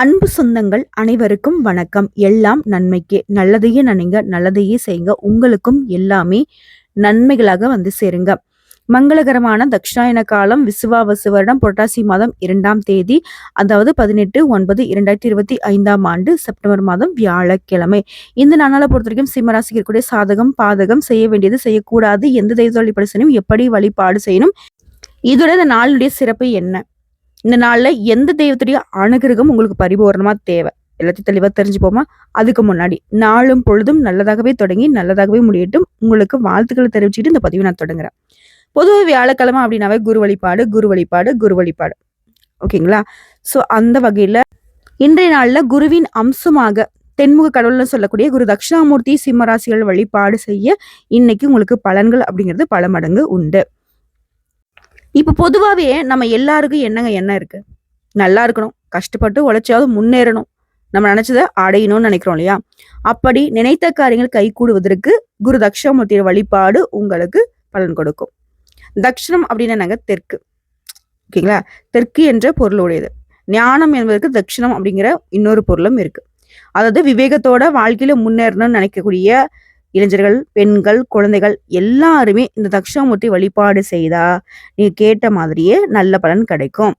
அன்பு சொந்தங்கள் அனைவருக்கும் வணக்கம். எல்லாம் நன்மைக்கு. நல்லதையே நினைங்க நல்லதையே செய்யுங்க. உங்களுக்கும் எல்லாமே நன்மைகளாக வந்து சேருங்க. மங்களகரமான தக்ஷாயன காலம் விசுவாவசு வருடம் புரட்டாசி மாதம் இரண்டாம் தேதி அதாவது பதினெட்டு ஒன்பது இரண்டாயிரத்தி இருபத்தி ஐந்தாம் ஆண்டு செப்டம்பர் மாதம் வியாழக்கிழமை. இந்த நாளில் பொறுத்த வரைக்கும் சிம்மராசிக்கு இருக்கக்கூடிய சாதகம் பாதகம் செய்ய வேண்டியது செய்யக்கூடாது. எந்த தெய்வ வழிபாடு செய்யணும் எப்படி வழிபாடு செய்யணும்? இதோட இந்த நாளுடைய சிறப்பு என்ன? இந்த நாளில் எந்த தெய்வத்துடைய அனுகிரகம் உங்களுக்கு பரிபூர்ணமாக தேவை? எல்லாத்தையும் தெளிவாக தெரிஞ்சுப்போமா? அதுக்கு முன்னாடி நாளும் பொழுதும் நல்லதாகவே தொடங்கி நல்லதாகவே முடியட்டும். உங்களுக்கு வாழ்த்துக்களை தெரிவிச்சுட்டு இந்த பதிவை நான் தொடங்குறேன். பொதுவாக வியாழக்கிழமை அப்படின்னாவே குரு வழிபாடு குரு வழிபாடு குரு வழிபாடு. ஓகேங்களா? ஸோ அந்த வகையில் இன்றைய நாளில் குருவின் அம்சமாக தென்முக கடவுள்னு சொல்லக்கூடிய குரு தட்சிணாமூர்த்தி சிம்மராசிகள் வழிபாடு செய்ய இன்னைக்கு உங்களுக்கு பலன்கள் அப்படிங்கிறது பல மடங்கு உண்டு. இப்போ பொதுவாகவே நம்ம எல்லாருக்கும் என்னங்க என்ன இருக்கு? நல்லா இருக்கணும். கஷ்டப்பட்டு உழைச்சாவது முன்னேறணும். நம்ம நினைச்சதை அடையணும்னு நினைக்கிறோம் இல்லையா? அப்படி நினைத்த காரியங்கள் கைகூடுவதற்கு குரு தட்சிணாமூர்த்தியோட வழிபாடு உங்களுக்கு பலன் கொடுக்கும். தட்சிணம் அப்படின்னு நாங்க தெற்கு. ஓகேங்களா? தெற்கு என்ற பொருளுடையது. ஞானம் என்பதற்கு தட்சிணம் அப்படிங்கிற இன்னொரு பொருளும் இருக்கு. அதாவது விவேகத்தோட வாழ்க்கையில முன்னேறணும்னு நினைக்கக்கூடிய இளைஞர்கள் பெண்கள் குழந்தைகள் எல்லாருமே இந்த தக்ஷாமூர்த்தி வழிபாடு செய்தா நீ கேட்ட மாதிரியே நல்ல பலன் கிடைக்கும்.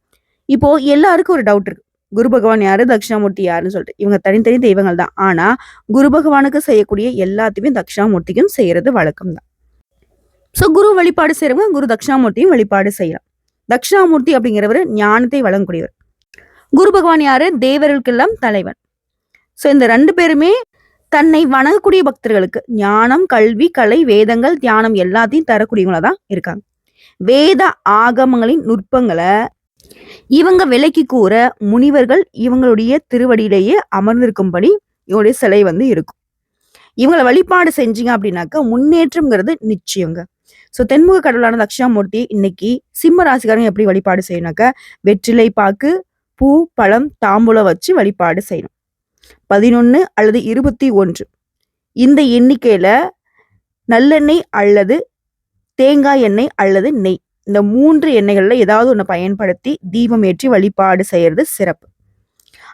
இப்போ எல்லாருக்கும் ஒரு டவுட் இருக்கு. குரு பகவான் யாரு? தக்ஷாமூர்த்தி யாருன்னு சொல்லிட்டு. இவங்க தனித்தனி தெய்வங்கள் தான். ஆனா குரு பகவானுக்கு செய்யக்கூடிய எல்லாத்தையுமே தக்ஷாமூர்த்திக்கும் செய்யறது வழக்கம் தான். ஸோ குரு வழிபாடு செய்யறவங்க குரு தக்ஷாமூர்த்தியும் வழிபாடு செய்யலாம். தக்ஷாமூர்த்தி அப்படிங்கிறவர் ஞானத்தை வழங்கக்கூடியவர். குரு பகவான் யாரு? தேவர்களுக்கெல்லாம் தலைவன். ஸோ இந்த ரெண்டு பேருமே தன்னை வணங்கக்கூடிய பக்தர்களுக்கு ஞானம் கல்வி கலை வேதங்கள் தியானம் எல்லாத்தையும் தரக்கூடியவங்களா தான் இருக்காங்க. வேத ஆகமங்களின் நுட்பங்களை இவங்க விலைக்கு கூற முனிவர்கள் இவங்களுடைய திருவடியிலேயே அமர்ந்திருக்கும்படி இவங்களுடைய சிலை வந்து இருக்கும். இவங்களை வழிபாடு செஞ்சீங்க அப்படின்னாக்கா முன்னேற்றம்ங்கிறது நிச்சயங்க. ஸோ தென்முக கடவுளான தக்ஷாமூர்த்தி இன்னைக்கு சிம்ம ராசிக்காரங்க எப்படி வழிபாடு செய்யணும்னாக்கா வெற்றிலை பாக்கு பூ பழம் தாம்பூலம் வச்சு வழிபாடு செய்யணும். பதினொன்று அல்லது இருபத்தி ஒன்று. இந்த எண்ணிக்கையில் நல்லெண்ணெய் அல்லது தேங்காய் எண்ணெய் அல்லது நெய். இந்த மூன்று எண்ணெய்களில் ஏதாவது ஒன்று பயன்படுத்தி தீபம் ஏற்றி வழிபாடு செய்கிறது சிறப்பு.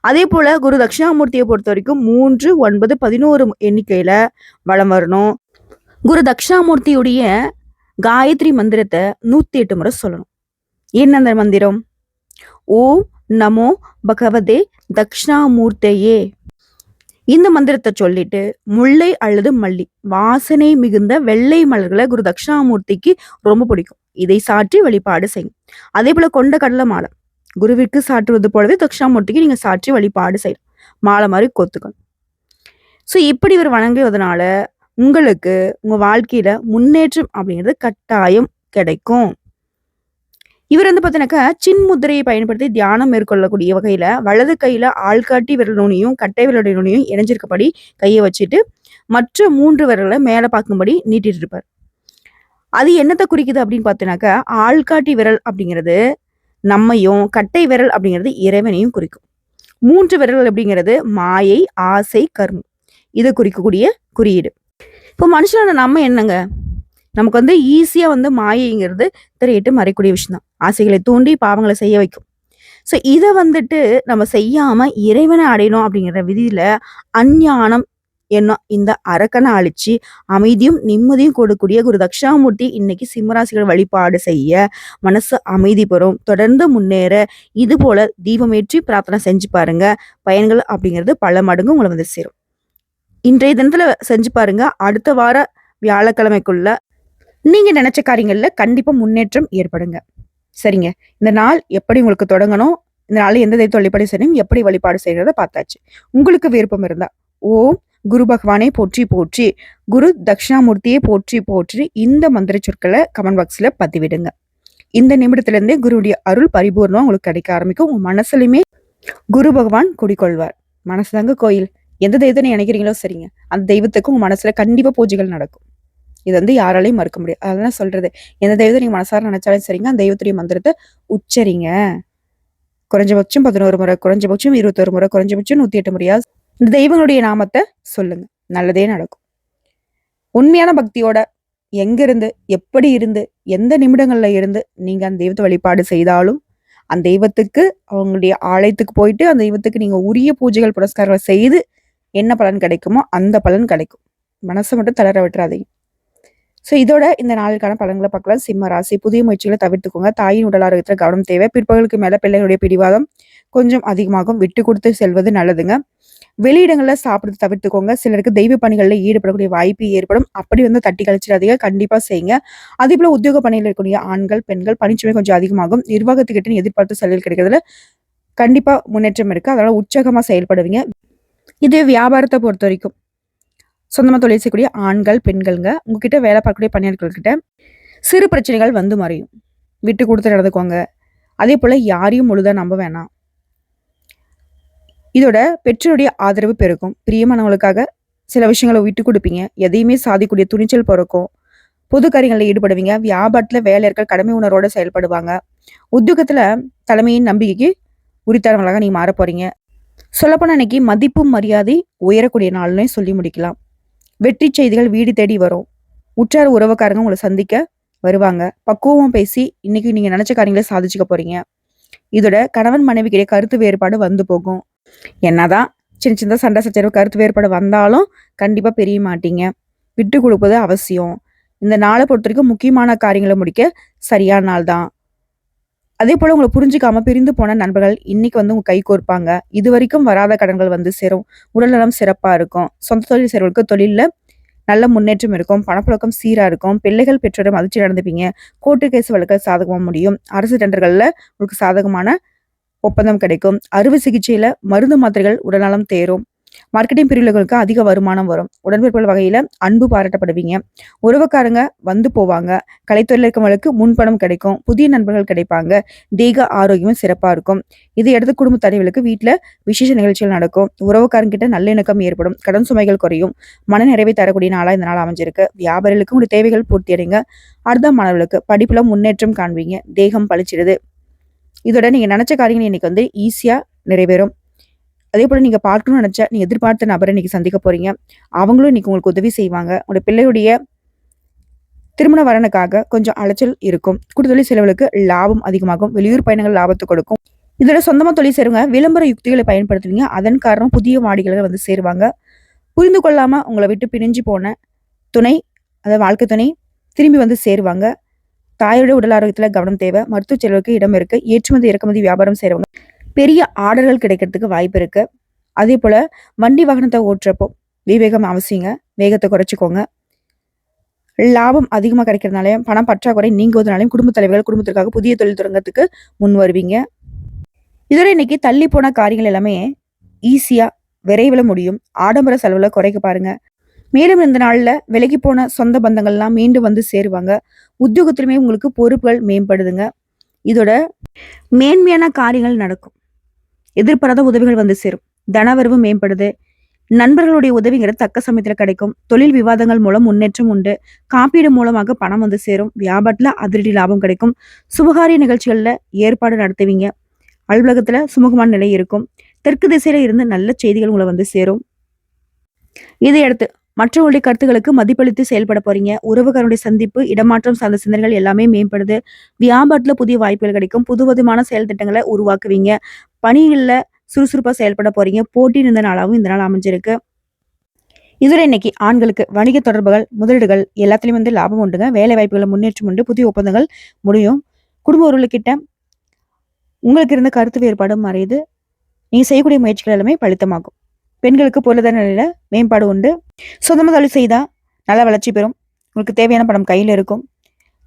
அதே போல் குரு தட்சிணாமூர்த்தியை பொறுத்த வரைக்கும் மூன்று ஒன்பது பதினோரு எண்ணிக்கையில் வளம் வரணும். குரு தட்சிணாமூர்த்தியுடைய காயத்ரி மந்திரத்தை நூத்தி எட்டு முறை சொல்லணும். என்ன அந்த மந்திரம்? ஓம் நமோ பகவதே தக்ஷணாமூர்த்தையே இந்த மந்திரத்தை சொல்லிட்டு முல்லை அல்லது மல்லி வாசனை மிகுந்த வெள்ளை மலர்களை குரு தட்சிணாமூர்த்திக்கு ரொம்ப பிடிக்கும். இதை சாற்றி வழிபாடு செய்யும். அதே போல கொண்ட கடலை மாலை குருவிற்கு சாற்றுவது போலவே தட்சிணாமூர்த்திக்கு நீங்க சாற்றி வழிபாடு செய்யலாம். மாலை மாதிரி கொத்துக்கணும். ஸோ இப்படி இவர் வணங்குவதனால உங்களுக்கு உங்க வாழ்க்கையில முன்னேற்றம் அப்படிங்கிறது கட்டாயம் கிடைக்கும். இவர் வந்து பார்த்தீங்கன்னாக்கா சின் முத்திரையை பயன்படுத்தி தியானம் மேற்கொள்ளக்கூடிய வகையில் வலது கையில் ஆள்காட்டி விரல் நுனியும் கட்டை விரல் நுனியும் இணைஞ்சிருக்கபடி கையை வச்சுட்டு மற்ற மூன்று விரலை மேலே பார்க்கும்படி நீட்டிட்டு இருப்பார். அது என்னத்தை குறிக்குது அப்படின்னு பார்த்தீங்கன்னாக்கா ஆள்காட்டி விரல் அப்படிங்கிறது நம்மையும் கட்டை விரல் அப்படிங்கிறது இறைவனையும் குறிக்கும். மூன்று விரல் அப்படிங்கிறது மாயை ஆசை கர்மம். இதை குறிக்கக்கூடிய குறியீடு. இப்போ மனுஷனோட நம்ம என்னங்க? நமக்கு வந்து ஈஸியாக வந்து மாயைங்கிறது தெரியட்டு மறைக்கூடிய விஷயம் தான் ஆசைகளை தூண்டி பாவங்களை செய்ய வைக்கும். ஸோ இதை வந்துட்டு நம்ம செய்யாமல் இறைவனை அடையணும் அப்படிங்கிற விதியில் அஞ்ஞானம் என்ன இந்த அரக்கனை அழிச்சு அமைதியும் நிம்மதியும் கொடுக்கூடிய குரு தக்ஷாமூர்த்தி இன்னைக்கு சிம்மராசிகள் வழிபாடு செய்ய மனசு அமைதி பெறும். தொடர்ந்து முன்னேற இது போல தீபமேற்றி பிரார்த்தனை செஞ்சு பாருங்க. பயன்கள் அப்படிங்கிறது பல மடங்கு உங்களை வந்து சேரும். இன்றைய தினத்துல செஞ்சு பாருங்க. அடுத்த வார வியாழக்கிழமைக்குள்ள நீங்க நினைச்ச காரியங்களில் கண்டிப்பா முன்னேற்றம் ஏற்படுங்க. சரிங்க. இந்த நாள் எப்படி உங்களுக்கு தொடங்கணும்? இந்த நாள் எந்த தெய்வத்தை வழிபாடு செய்யணும்? எப்படி வழிபாடு செய்யறத பார்த்தாச்சு. உங்களுக்கு விருப்பம் இருந்தா ஓம் குரு பகவானை போற்றி போற்றி குரு தட்சிணாமூர்த்தியை போற்றி போற்றி இந்த மந்திர சொற்களை கமெண்ட் பாக்ஸில் பதிவிடுங்க. இந்த நிமிடத்துல குருடைய குருவுடைய அருள் பரிபூர்ணம் உங்களுக்கு கிடைக்க ஆரம்பிக்கும். உங்கள் மனசுலையுமே குரு பகவான் குடிக்கொள்வார் மனசுதாங்க கோயில். எந்த தெய்வத்தை நினைக்கிறீங்களோ சரிங்க. அந்த தெய்வத்துக்கு உங்கள் மனசில் கண்டிப்பாக பூஜைகள் நடக்கும். இது வந்து யாராலையும் மறுக்க முடியாது. அதெல்லாம் சொல்றது எந்த தெய்வத்தை நீங்க மனசார நினைச்சாலும் சரிங்க அந்த தெய்வத்துடைய மந்திரத்தை உச்சரிங்க. குறைஞ்சபட்சம் பதினோரு முறை குறைஞ்சபட்சம் இருபத்தொரு முறை குறைஞ்சபட்சம் நூத்தி எட்டு முறையா இந்த தெய்வங்களுடைய நாமத்தை சொல்லுங்க. நல்லதே நடக்கும். உண்மையான பக்தியோட எங்கிருந்து எப்படி இருந்து எந்த நிமிடங்கள்ல இருந்து நீங்க அந்த தெய்வத்தை வழிபாடு செய்தாலும் அந்த தெய்வத்துக்கு அவங்களுடைய ஆலயத்துக்கு போயிட்டு அந்த தெய்வத்துக்கு நீங்க உரிய பூஜைகள் புரஸ்காரங்களை செய்து என்ன பலன் கிடைக்குமோ அந்த பலன் கிடைக்கும். மனசை மட்டும் தளர விட்டுறாதீங்க. ஸோ இதோட இந்த நாளுக்கான பலன்களை பார்க்கலாம். சிம்ம ராசி புதிய முயற்சிகளை தவிர்த்துக்கோங்க. தாயின் உடல் ஆரோக்கியத்தில் கவனம் தேவை. பிற்பகலுக்கு மேலே பிள்ளைகளுடைய பிடிவாதம் கொஞ்சம் அதிகமாகும். விட்டு கொடுத்து செல்வது நல்லதுங்க. வெளியிடங்களில் சாப்பிட்றது தவிர்த்துக்கோங்க. சிலருக்கு தெய்வ பணிகளில் ஈடுபடக்கூடிய வாய்ப்பு ஏற்படும். அப்படி வந்து தட்டி கழிச்சிடாதீங்க. கண்டிப்பாக செய்யுங்க. அதே போல் உத்தியோக பணியில் இருக்கக்கூடிய ஆண்கள் பெண்கள் பணிச்சுமை கொஞ்சம் அதிகமாகும். நிர்வாகத்துக்கிட்ட எதிர்பார்த்து செலவில் கிடைக்கிறதுல கண்டிப்பாக முன்னேற்றம் இருக்குது அதனால் உற்சாகமாக செயல்படுவீங்க. இதே வியாபாரத்தை பொறுத்த வரைக்கும். சொந்தமாக தொழில் செய்யக்கூடிய ஆண்கள் பெண்கள்ங்க உங்ககிட்ட வேலை பார்க்கக்கூடிய பணியாளர்கள்கிட்ட சிறு பிரச்சனைகள் வந்து மறையும். விட்டு கொடுத்து நடந்துக்கோங்க அதே போல் யாரையும் முழுதாக நம்ப வேணாம். இதோட பெற்றோருடைய ஆதரவு பெருக்கும் பிரியமானவங்களுக்காக சில விஷயங்களை விட்டு கொடுப்பீங்க. எதையுமே சாதிக்கூடிய துணிச்சல் பிறக்கும். பொது காரியங்களில் ஈடுபடுவீங்க. வியாபாரத்தில் வேலையர்கள் கடமை உணர்வோடு செயல்படுவாங்க. உத்தியோகத்தில் தலைமையின் நம்பிக்கைக்கு உரித்தானவங்களாக நீங்கள் மாற போகிறீங்க சொல்லப்போனால் இன்னைக்கு மதிப்பும் மரியாதை உயரக்கூடிய நாள்னே சொல்லி முடிக்கலாம். வெற்றி செய்திகள் வீடு தேடி வரும். உற்றார் உறவுக்காரங்க உங்களை சந்திக்க வருவாங்க. பக்குவம் பேசி இன்னைக்கு நீங்க நினைச்ச காரியங்களை சாதிச்சுக்க போறீங்க. இதோட கணவன் மனைவிக்கிடையே கருத்து வேறுபாடு வந்து போகும். என்னதான் சின்ன சின்ன சண்டை சச்சரவு கருத்து வேறுபாடு வந்தாலும் கண்டிப்பா பெரிய மாட்டீங்க. விட்டு கொடுப்பது அவசியம். இந்த நாளை பொறுத்த வரைக்கும் முக்கியமான காரியங்களை முடிக்க சரியான நாள் தான் அதே போல உங்களை புரிஞ்சுக்காம பிரிந்து போன நண்பர்கள் இன்னைக்கு வந்து உங்க கை கோர்ப்பாங்க இது வரைக்கும் வராத கடன்கள் வந்து சேரும். உடல்நலம் சிறப்பா இருக்கும். சொந்த தொழில் செய்கிறவங்களுக்கு தொழிலில் நல்ல முன்னேற்றம் இருக்கும். பணப்புழக்கம் சீராக இருக்கும். பிள்ளைகள் பெற்றோரும் மதிச்சு நடந்துப்பீங்க கோர்ட்டு கேஸ் வழக்கில் சாதகமாக முடியும். அரசு டெண்டர்களில் உங்களுக்கு சாதகமான ஒப்பந்தம் கிடைக்கும். அறுவை சிகிச்சையில் மருந்து மாத்திரைகள் உடல்நலம் தேரும். மார்க்கெட்டிங் பிரிவுகளுக்கு அதிக வருமானம் வரும். உடன்பிறப்புகள் வகையில் அன்பு பாராட்டப்படுவீங்க. உறவுக்காரங்க வந்து போவாங்க. கலைத்துறையில் இருக்கவங்களுக்கு முன்பணம் கிடைக்கும். புதிய நண்பர்கள் கிடைப்பாங்க. தேக ஆரோக்கியமும் சிறப்பாக இருக்கும். இதை அடுத்து குடும்ப தலைவர்களுக்கு வீட்டில் விசேஷ நிகழ்ச்சிகள் நடக்கும். உறவுக்காரங்க கிட்ட நல்லிணக்கம் ஏற்படும். கடன் சுமைகள் குறையும். மன நிறைவை தரக்கூடிய நாளாக இந்த நாள் அமைஞ்சிருக்கு. வியாபாரிகளுக்கு உங்களுடைய தேவைகள் பூர்த்தி அடைங்க. அடுத்த மாணவர்களுக்கு படிப்பில் முன்னேற்றம் காண்பீங்க. தேகம் பழிச்சிடுது. இதோட நீங்கள் நினச்ச காரியங்கள் இன்னைக்கு வந்து ஈஸியாக நிறைவேறும். அதே போல நீங்கள் பார்க்கணும்னு நினச்சா நீங்கள் எதிர்பார்த்த நபரை இன்றைக்கி சந்திக்க போறீங்க. அவங்களும் இன்னைக்கு உங்களுக்கு உதவி செய்வாங்க. உங்களுடைய பிள்ளையுடைய திருமண வரனுக்காக கொஞ்சம் அலைச்சல் இருக்கும். கூடுதொழில் செலவுகளுக்கு லாபம் அதிகமாகும். வெளியூர் பயணங்கள் லாபத்தை கொடுக்கும். இதோட சொந்தமாக தொழில் சேருங்க விளம்பர யுக்திகளை பயன்படுத்துவீங்க. அதன் காரணம் புதிய வாடிக்கைகள் வந்து சேருவாங்க. புரிந்து கொள்ளாம உங்களை விட்டு பிரிஞ்சு போன துணை அதாவது வாழ்க்கை துணை திரும்பி வந்து சேருவாங்க. தாயோட உடல் ஆரோக்கியத்தில் கவனம் தேவை. மருத்துவ செலவுக்கு இடம் இருக்கு. ஏற்றுமதி இறக்குமதி வியாபாரம் செய்கிறவங்க பெரிய ஆர்டர்கள் கிடைக்கிறதுக்கு வாய்ப்பு இருக்கு. அதே போல வண்டி வாகனத்தை ஓட்டுறப்போ விவேகம் அவசியங்க. வேகத்தை குறைச்சிக்கோங்க. லாபம் அதிகமாக கிடைக்கிறதுனாலையும் பணம் பற்றாக்குறை நீங்குவதனாலையும் குடும்ப தலைவர்கள் குடும்பத்திற்காக புதிய தொழில் தொடங்கத்துக்கு முன் வருவீங்க. இதோட இன்னைக்கு தள்ளி போன காரியங்கள் எல்லாமே ஈஸியாக விரைவில் முடியும். ஆடம்பர செலவில் குறைக்க பாருங்க. மேலும் இந்த நாளில் விலகி போன சொந்த பந்தங்கள்லாம் மீண்டும் வந்து சேருவாங்க. உத்தியோகத்திலுமே உங்களுக்கு பொறுப்புகள் மேம்படுதுங்க. இதோட மேன்மையான காரியங்கள் நடக்கும். எதிர்பாராத உதவிகள் வந்து சேரும். தனவரவு மேம்படுது. நண்பர்களுடைய உதவிங்கிறது தக்க சமயத்துல கிடைக்கும். தொழில் விவாதங்கள் மூலம் முன்னேற்றம் உண்டு. காப்பீடு மூலமாக பணம் வந்து சேரும். வியாபாரத்துல அதிரடி லாபம் கிடைக்கும். சுபகாரிய நிகழ்ச்சிகள்ல ஏற்பாடு நடத்துவீங்க. அலுவலகத்துல சுமூகமான நிலை இருக்கும். தெற்கு திசையில இருந்து நல்ல செய்திகள் உங்களை வந்து சேரும். இதையடுத்து மற்றவங்களுடைய கருத்துக்களுக்கு மதிப்பளித்து செயல்பட போறீங்க. உறவுகாரனுடைய சந்திப்பு இடமாற்றம் சார்ந்த சிந்தனைகள் எல்லாமே மேம்படுது. வியாபாரத்துல புதிய வாய்ப்புகள் கிடைக்கும். புது விதமான செயல் திட்டங்களை உருவாக்குவீங்க. பணிகள்ல சுறுசுறுப்பா செயல்பட போறீங்க. போட்டி இருந்த நாளாகவும் இந்த நாள் அமைஞ்சிருக்கு. இதுல இன்னைக்கு ஆண்களுக்கு வணிக தொடர்புகள் முதலீடுகள் எல்லாத்துலயும் வந்து லாபம் உண்டுங்க. வேலை வாய்ப்புகளை முன்னேற்றம் உண்டு. புதிய ஒப்பந்தங்கள் முடியும். குடும்ப உறவுகிட்ட உங்களுக்கு இருந்த கருத்து வேறுபாடும் மறையுது. நீங்க செய்யக்கூடிய முயற்சிகள் எல்லாமே பலித்தமாகும். பெண்களுக்கு பொருளாதார நிலையில மேம்பாடு உண்டு. சொந்தமாக தொழில் செய்தால் நல்ல வளர்ச்சி பெறும். உங்களுக்கு தேவையான பணம் கையில் இருக்கும்.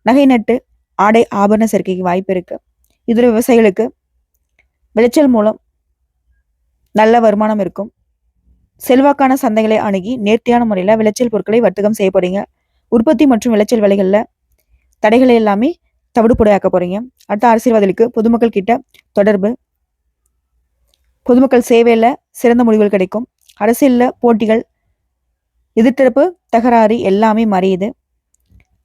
நகை நட்டு ஆடை ஆபரண சேர்க்கைக்கு வாய்ப்பு இருக்கு. இதில் விவசாயிகளுக்கு விளைச்சல் மூலம் நல்ல வருமானம் இருக்கும். செல்வாக்கான சந்தைகளை அணுகி நேர்த்தியான முறையில் விளைச்சல் பொருட்களை வர்த்தகம் செய்ய போறீங்க. உற்பத்தி மற்றும் விளைச்சல் விலைகளில் தடைகளை எல்லாமே தவிடுபுடையாக்க போறீங்க. அடுத்த அரசியல்வாதிகளுக்கு பொதுமக்கள் கிட்ட தொடர்பு பொதுமக்கள் சேவையில் சிறந்த முடிவுகள் கிடைக்கும். அரசியலில் போட்டிகள் எதிர்த்தரப்பு தகராறு எல்லாமே மறையுது.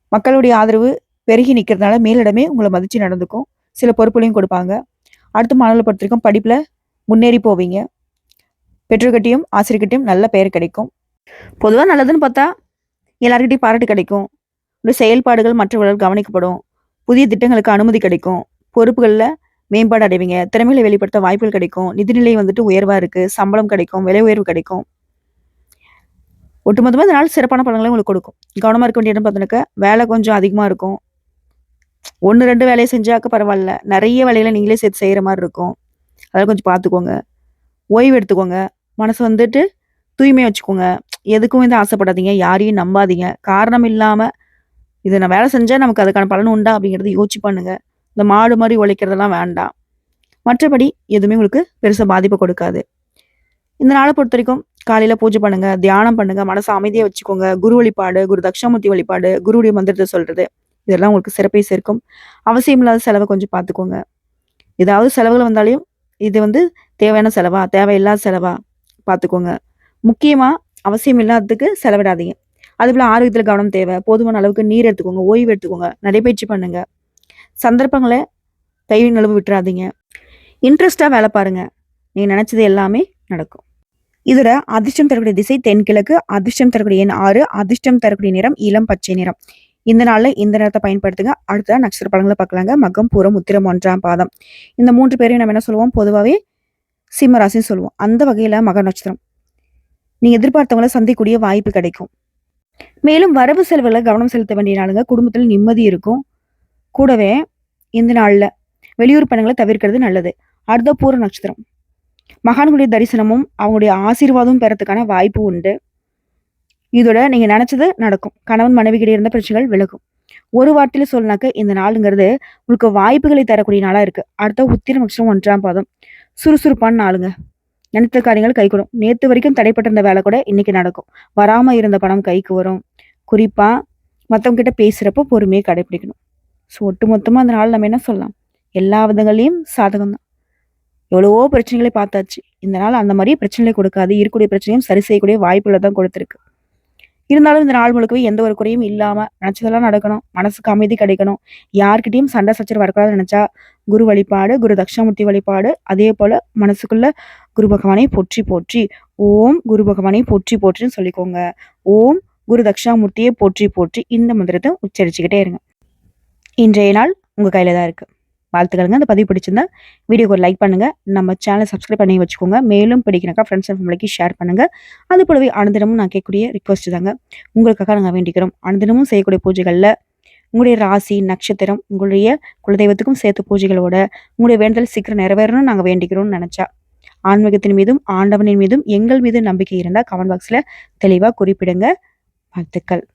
மக்களுடைய ஆதரவு பெருகி நிற்கிறதுனால மேலிடமே உங்களை மதிச்சு நடந்துக்கும். சில பொறுப்புகளையும் கொடுப்பாங்க. அடுத்த மாணவர்களை பொறுத்த வரைக்கும் படிப்பில் முன்னேறி போவீங்க. பெற்றோர்கிட்டையும் ஆசிரியர்கிட்டையும் நல்ல பெயர் கிடைக்கும். பொதுவாக நல்லதுன்னு பார்த்தா எல்லாருக்கிட்டையும் பாராட்டு கிடைக்கும். உடைய செயல்பாடுகள் மற்றவர்கள் கவனிக்கப்படும். புதிய திட்டங்களுக்கு அனுமதி கிடைக்கும். பொறுப்புகளில் மேம்பாடு அடைவீங்க திறமையில வெளிப்படுத்த வாய்ப்புகள் கிடைக்கும். நிதிநிலை வந்துட்டு உயர்வா இருக்கு. சம்பளம் கிடைக்கும். விலை உயர்வு கிடைக்கும். ஒட்டுமொத்தமாக இந்த நாள் சிறப்பான பலன்களை உங்களுக்கு கொடுக்கும். கவனமாக இருக்க வேண்டிய இடம் பார்த்தோன்னாக்கா வேலை கொஞ்சம் அதிகமாக இருக்கும். ஒன்று ரெண்டு வேலையை செஞ்சாக்க பரவாயில்ல. நிறைய வேலைகளை நீங்களே சேர்த்து செய்கிற மாதிரி இருக்கும். அதெல்லாம் கொஞ்சம் பார்த்துக்கோங்க. ஓய்வு எடுத்துக்கோங்க. மனசு வந்துட்டு தூய்மையாக வச்சுக்கோங்க. எதுக்கும் வந்து ஆசைப்படாதீங்க. யாரையும் நம்பாதீங்க. காரணம் இல்லாமல் இதை நான் வேலை செஞ்சால் நமக்கு அதுக்கான பலன் உண்டா அப்படிங்கிறத யோசிச்சு பண்ணுங்கள் இந்த மாடு மாதிரி உழைக்கிறதெல்லாம் வேண்டாம். மற்றபடி எதுவுமே உங்களுக்கு பெருசாக பாதிப்பு கொடுக்காது. இந்த நாளை பொறுத்த வரைக்கும் காலையில் பூஜை பண்ணுங்க தியானம் பண்ணுங்க மனசை அமைதியாக வச்சுக்கோங்க. குரு வழிபாடு குரு தக்ஷாமூர்த்தி வழிபாடு குருவுடைய மந்திரத்தை சொல்றது இதெல்லாம் உங்களுக்கு சிறப்பை சேர்க்கும். அவசியம் இல்லாத செலவை கொஞ்சம் பார்த்துக்கோங்க. ஏதாவது செலவுகள் வந்தாலையும் இது வந்து தேவையான செலவா தேவையில்லாத செலவா பார்த்துக்கோங்க. முக்கியமாக அவசியம் இல்லாததுக்கு செலவிடாதீங்க. அதுபோல் ஆரோக்கியத்தில் கவனம் தேவை. போதுமான அளவுக்கு நீர் எடுத்துக்கோங்க ஓய்வு எடுத்துக்கோங்க நடைபயிற்சி பண்ணுங்க. சந்தர்ப்பங்களை கை நழுவு விட்டுறாதீங்க. இன்ட்ரெஸ்டாக வேலை பாருங்கள் நீங்கள் நினச்சது எல்லாமே நடக்கும். இதோட அதிர்ஷ்டம் தரக்கூடிய திசை தென்கிழக்கு அதிர்ஷ்டம் தரக்கூடிய எண் ஆறு அதிர்ஷ்டம் தரக்கூடிய நிறம் இளம் பச்சை நிறம். இந்த நாளில் இந்த நேரத்தை பயன்படுத்துங்க. அடுத்த நட்சத்திர பழங்களை பார்க்கலாங்க. மகம் பூரம் உத்திரம் ஒன்றாம் பாதம். இந்த மூன்று பேரையும் நம்ம என்ன சொல்லுவோம்? பொதுவாகவே சிம்மராசின்னு சொல்லுவோம். அந்த வகையில் மக நட்சத்திரம். நீங்கள் எதிர்பார்த்தவங்களை சந்திக்கக்கூடிய வாய்ப்பு கிடைக்கும். மேலும் வரவு செலவுகளை கவனம் செலுத்த வேண்டிய நாளுங்க. குடும்பத்தில் நிம்மதி இருக்கும். கூடவே இந்த நாளில் வெளியூர் பயணங்களை தவிர்க்கிறது நல்லது. அடுத்த பூர நட்சத்திரம். மகான்களுடைய தரிசனமும் அவங்களுடைய ஆசீர்வாதமும் பெறத்துக்கான வாய்ப்பு உண்டு. இதோட நீங்கள் நினச்சது நடக்கும். கணவன் மனைவி இருந்த பிரச்சனைகள் விலகும். ஒரு வார்த்தையில் சொல்லனாக்க இந்த நாளுங்கிறது உங்களுக்கு வாய்ப்புகளை தரக்கூடிய நாளாக இருக்குது அடுத்த உத்திர நட்சத்திரம் ஒன்றாம் பாதம். சுறுசுறுப்பான நாளுங்க. நினைத்த காரியங்கள் கைகூடும். நேற்று வரைக்கும் தடைப்பட்டிருந்த வேலை கூட இன்னைக்கு நடக்கும். வராமல் இருந்த பணம் கைக்கு வரும். குறிப்பாக மற்றவங்க கிட்ட பேசுறப்ப பொறுமையை கடைபிடிக்கணும். ஸோ ஒட்டு மொத்தமாக அந்த நாள் நம்ம என்ன சொல்லலாம்? எல்லா விதங்களையும் சாதகம் தான். எவ்வளவோ பிரச்சனைகளை பார்த்தாச்சு. இந்த நாள் அந்த மாதிரி பிரச்சனைகளை கொடுக்காது. இருக்கக்கூடிய பிரச்சனையும் சரி செய்யக்கூடிய வாய்ப்புகளை தான் கொடுத்துருக்கு. இருந்தாலும் இந்த நாள் முழுக்கவே எந்த ஒரு குறையும் இல்லாமல் நினச்சதெல்லாம் நடக்கணும். மனசுக்கு அமைதி கிடைக்கணும். யார்கிட்டையும் சண்டை சச்சரவு வரக்கூடாதுன்னு நினச்சா குரு வழிபாடு குரு தட்சிணாமூர்த்தி வழிபாடு அதே போல் மனசுக்குள்ள குரு பகவானை போற்றி போற்றி ஓம் குரு பகவானை போற்றி போற்றின்னு சொல்லிக்கோங்க. ஓம் குரு தட்சிணாமூர்த்தியை போற்றி போற்றி இந்த மந்திரத்தை உச்சரிச்சுக்கிட்டே இருங்க. இன்றைய நாள் உங்கள் கையில் தான் இருக்குது வாழ்த்துக்கலுங்க அந்த பதிவு பிடிச்சிருந்தா வீடியோக்கு ஒரு லைக் பண்ணுங்கள் நம்ம சேனலை சப்ஸ்கிரைப் பண்ணி வச்சுக்கோங்க. மேலும் பிடிக்கிறக்கா ஃப்ரெண்ட்ஸ் அண்ட் ஃபேமிலிக்கு ஷேர் பண்ணுங்கள் அது போலவே அனுதினமும் நான் கேட்கக்கூடிய ரிக்வஸ்ட் தாங்க. உங்களுக்காக நாங்கள் வேண்டிக்கிறோம். அனுதினமும் செய்யக்கூடிய பூஜைகளில் உங்களுடைய ராசி நட்சத்திரம் உங்களுடைய குலதெய்வத்துக்கும் சேர்த்து பூஜைகளோட உங்களுடைய வேண்டுதல் சீக்கிரம் நிறைவேறணும்னு நாங்கள் வேண்டிக்கிறோம்னு நினச்சா ஆன்மீகத்தின் மீதும் ஆண்டவனின் மீதும் எங்கள் மீது நம்பிக்கை இருந்தால் கமெண்ட் பாக்ஸில் தெளிவாக குறிப்பிடுங்க. வாழ்த்துக்கள்.